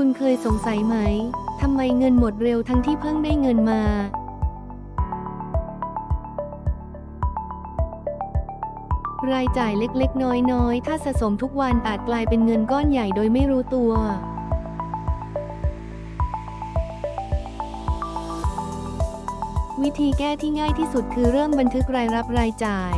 คุณเคยสงสัยไหม ทำไมเงินหมดเร็วทั้งที่เพิ่งได้เงินมา รายจ่ายเล็กๆ น้อยๆ ถ้าสะสมทุกวันอาจกลายเป็นเงินก้อนใหญ่โดยไม่รู้ตัว วิธีแก้ที่ง่ายที่สุดคือเริ่มบันทึกรายรับรายจ่าย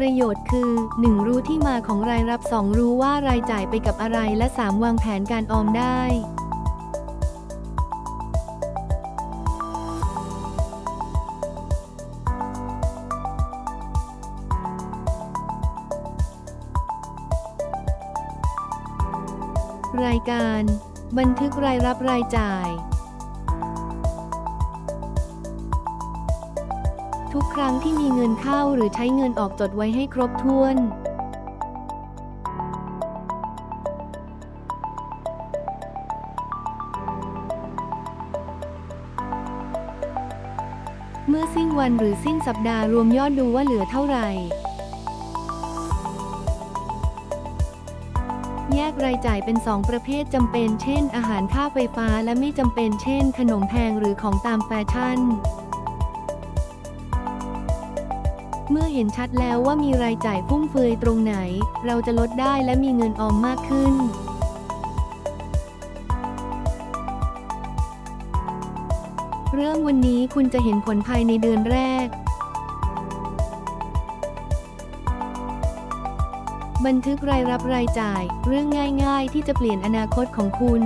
ประโยชน์คือ 1. รู้ที่มาของรายรับ 2. รู้ว่ารายจ่ายไปกับอะไรและ 3. วางแผนการออมได้รายการ บันทึกรายรับรายจ่าย ทุกครั้งที่มีเงินเข้าหรือใช้เงินออกจดไว้ให้ครบถ้วนเมื่อสิ้นวันหรือสิ้นสัปดาห์รวมยอดดูว่าเหลือเท่าไหร่ แยกรายจ่ายเป็น 2 ประเภทจำเป็น เช่น อาหารค่าไฟฟ้าและไม่จำเป็น เช่น ขนมแพงหรือของตามแฟชั่น เมื่อเห็นชัดแล้วว่ามีรายจ่ายฟุ่มเฟือยตรงไหน เราจะลดได้และมีเงินออมมากขึ้นเริ่มวันนี้คุณจะเห็นผลภายในเดือนแรก บันทึกรายรับรายจ่าย เรื่องง่ายๆ ที่จะเปลี่ยนอนาคตของคุณ